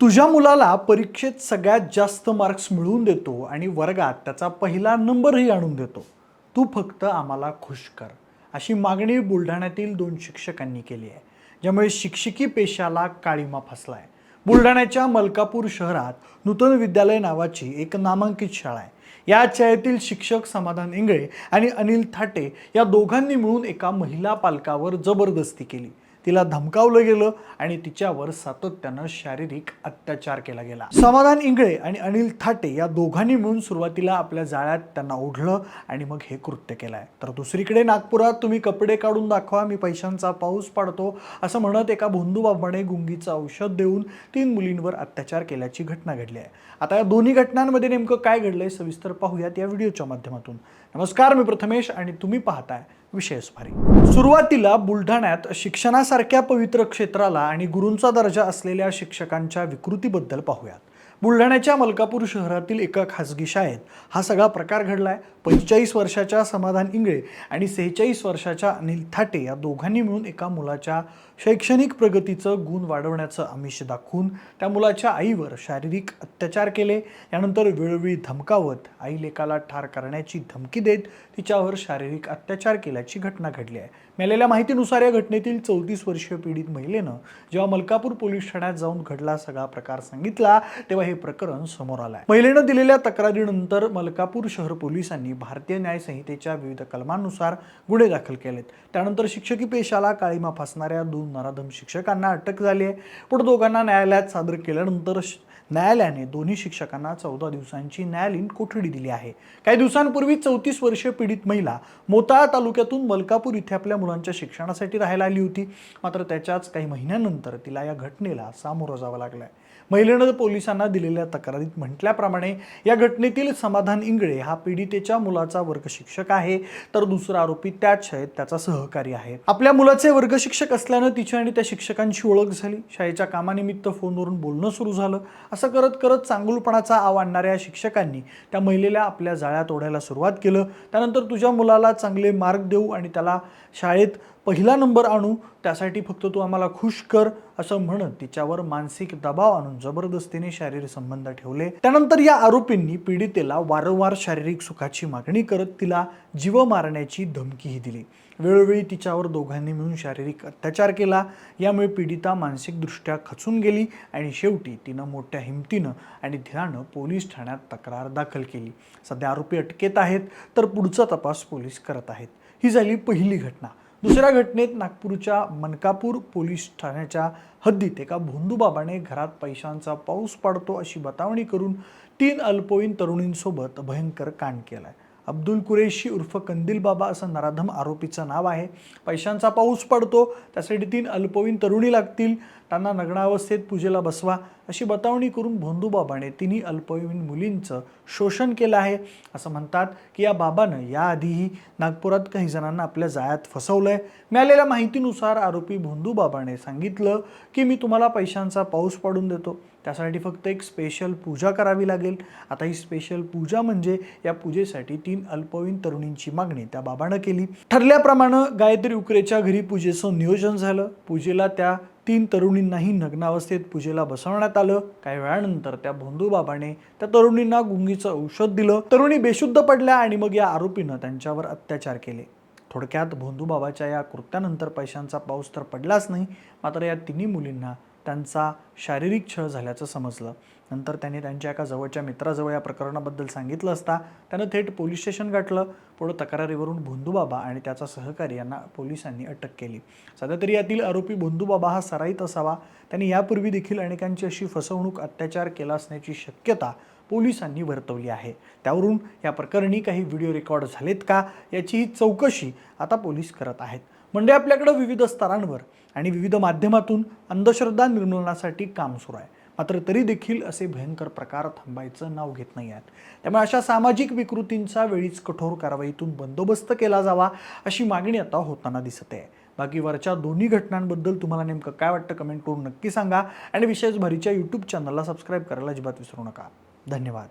तुझ्या मुलाला परीक्षेत सगळ्यात जास्त मार्क्स मिळवून देतो आणि वर्गात त्याचा पहिला नंबरही आणून देतो. तू फक्त आम्हाला खुश कर अशी मागणी बुलढाण्यातील दोन शिक्षकांनी केली आहे. ज्यामुळे शिक्षकी पेशाला काळीमा फसला आहे बुलढाण्याच्या मलकापूर शहरात नूतन विद्यालय नावाची एक नामांकित शाळा आहे. या शाळेतील शिक्षक समाधान इंगळे आणि अनिल थाटे या दोघांनी मिळून एका महिला पालकावर जबरदस्ती केली. तिला धमकावलं गेलं आणि तिच्यावर सातत्यानं शारीरिक अत्याचार केला गेला. समाधान इंगळे आणि अनिल थाटे या दोघांनी मिळून सुरुवातीला आपल्या जाळ्यात त्यांना ओढलं आणि मग हे कृत्य केलं आहे तर दुसरीकडे नागपुरात तुम्ही कपडे काढून दाखवा मी पैशांचा पाऊस पाडतो असं म्हणत एका भोंदूबाबाने गुंगीचं औषध देऊन तीन मुलींवर अत्याचार केल्याची घटना घडली आहे. आता या दोन्ही घटनांमध्ये नेमकं काय घडलंय सविस्तर पाहूयात या व्हिडिओच्या माध्यमातून. नमस्कार मी प्रथमेश आणि तुम्ही पाहताय विशेष भारी सुरुवातीला बुलढाण्यात शिक्षणासारख्या पवित्र क्षेत्राला आणि गुरूंचा दर्जा असलेल्या शिक्षकांच्या विकृतीबद्दल पाहूयात. बुलढाण्याच्या मलकापूर शहरातील एका खासगी शाळेत हा सगळा प्रकार घडलाय. पंचेचाळीस वर्षाच्या समाधान इंगळे आणि सेहेचाळीस वर्षाच्या अनिल थाटे या दोघांनी मिळून एका मुलाच्या शैक्षणिक प्रगतीचं गुण वाढवण्याचं आमिष दाखवून त्या मुलाच्या आईवर शारीरिक अत्याचार केले. यानंतर वेळोवेळी धमकावत आई लेकाला ठार करण्याची धमकी देत तिच्यावर शारीरिक अत्याचार केल्याची घटना घडली आहे. मिळालेल्या माहितीनुसार या घटनेतील चौतीस वर्षीय पीडित महिलेनं जेव्हा मलकापूर पोलीस ठाण्यात जाऊन घडला सगळा प्रकार सांगितला तेव्हा हे प्रकरण समोर आलंय. महिलेनं दिलेल्या तक्रारीनंतर मलकापूर शहर पोलिसांनी भारतीय न्याय संहितेच्या विविध कलमांनुसार गुन्हे दाखल केलेत. त्यानंतर शिक्षकी पेशाला काळीमा फासणाऱ्या दोन नराधम शिक्षकांना अटक झाली आहे. पुढे दोघांना न्यायालयात सादर केल्यानंतर न्यायालयाने दोन्ही शिक्षकांना चौदा दिवसांची न्यायालयीन कोठडी दिली आहे. काही दिवसांपूर्वी चौतीस वर्षीय पीडित महिला मोताळा तालुक्यातून मलकापूर इथे आपल्या मुलांच्या शिक्षणासाठी राहायला आली होती. मात्र त्याच्याच काही महिन्यानंतर तिला या घटनेला सामोरं जावं लागलंय. महिलेनं पोलिसांना दिलेल्या तक्रारीत म्हटल्याप्रमाणे या घटनेतील समाधान इंगळे हा पीडितेच्या मुलाचा वर्गशिक्षक आहे. तर दुसरा आरोपी त्याच शाळेत त्याचा सहकारी आहे. आपल्या मुलाचे वर्गशिक्षक असल्यानं तिच्या आणि त्या शिक्षकांची ओळख झाली. शाळेच्या कामानिमित्त फोनवरून बोलणं सुरू झालं. असं करत करत चांगुलपणाचा आव आणणाऱ्या शिक्षकांनी त्या महिलेला आपल्या जाळ्यात ओढायला सुरुवात केलं. त्यानंतर तुझ्या मुलाला चांगले मार्क देऊ आणि त्याला शाळेत पहिला नंबर आणू. त्यासाठी फक्त तू आम्हाला खुश कर. असं म्हणत तिच्यावर मानसिक दबाव आणून जबरदस्तीने शारीरिक संबंध ठेवले. त्यानंतर या आरोपींनी पीडितेला वारंवार शारीरिक सुखाची मागणी करत तिला जीव मारण्याची धमकीही दिली. वेळोवेळी तिच्यावर दोघांनी मिळून शारीरिक अत्याचार केला. यामुळे पीडिता मानसिकदृष्ट्या खचून गेली आणि शेवटी तिनं मोठ्या हिमतीनं आणि ध्यानं पोलीस ठाण्यात तक्रार दाखल केली. सध्या आरोपी अटकेत आहेत तर पुढचा तपास पोलीस करत आहेत. ही झाली पहिली घटना. दुसऱ्या घटनेत नागपूरच्या मनकापूर पोलीस ठाण्याच्या हद्दीत एका भोंदूबाबाने घरात पैशांचा पाऊस पाडतो अशी बतावणी करून तीन अल्पवयीन तरुणींसोबत भयंकर कांड केलाय. अब्दुल कुरेशी उर्फ कंदील बाबा असं नराधम आरोपीचं नाव आहे. पैशांचा पाऊस पडतो त्यासाठी तीन अल्पवयीन तरुणी लागतील. त्यांना नग्नावस्थेत पूजेला बसवा. अशी बतावणी करून भोंदूबाबाने तिन्ही अल्पवयीन मुलींचं शोषण केलं आहे. असं म्हणतात की या बाबानं याआधीही नागपुरात काही जणांना आपल्या जाळ्यात आहे मिळालेल्या माहितीनुसार आरोपी भोंदूबाबाने सांगितलं की मी तुम्हाला पैशांचा पाऊस पाडून देतो. त्यासाठी फक्त एक स्पेशल पूजा करावी लागेल. आता ही स्पेशल पूजा म्हणजे या पूजेसाठी तीन अल्पवयीन तरुणींची मागणी त्या बाबानं केली. ठरल्याप्रमाणे गायत्री उकरेच्या घरी पूजेचं नियोजन झालं. पूजेला त्या तीन तरुणींनाही नग्नावस्थेत पूजेला बसवण्यात आलं. काही वेळानंतर त्या भोंदूबाबाने त्या तरुणींना गुंगीचं औषध दिलं. तरुणी बेशुद्ध पडल्या आणि मग या आरोपीनं त्यांच्यावर अत्याचार केले. थोडक्यात भोंदूबाबाच्या या कृत्यानंतर पैशांचा पाऊस तर पडलाच नाही मात्र या तिन्ही मुलींना त्यांचा शारीरिक छळ झाल्याचं समजलं. नंतर त्यांनी त्यांच्या एका जवळच्या मित्राजवळ या प्रकरणाबद्दल सांगितलं असता त्यानं थेट पोलीस स्टेशन गाठलं. पुढं तक्रारीवरून भोंदूबाबा आणि त्याचा सहकारी यांना पोलिसांनी अटक केली. सध्या तरी यातील आरोपी भोंदूबाबा हा सराईत असावा. त्यांनी यापूर्वी देखील अनेकांची अशी फसवणूक अत्याचार केला असण्याची शक्यता पोलिसांनी वर्तवली आहे. त्यावरून या प्रकरणी काही व्हिडिओ रेकॉर्ड झालेत का याची चौकशी आता पोलीस करत आहेत. म्हणजे आपल्याकडं विविध स्तरांवर आणि विविध माध्यमातून अंधश्रद्धा निर्मूलनासाठी काम सुरू आहे. मात्र तरी देखील असे भयंकर प्रकार थांबायचं नाव घेत नाही आहेत. त्यामुळे अशा सामाजिक विकृतींचा वेळीच कठोर कारवाईतून बंदोबस्त केला जावा अशी मागणी आता होताना दिसत आहे. बाकी वरच्या दोन्ही घटनांबद्दल तुम्हाला नेमकं काय वाटतं कमेंट करून नक्की सांगा. आणि विशेष भरीच्या यूट्यूब चॅनलला सबस्क्राईब करायला अजिबात विसरू नका. धन्यवाद.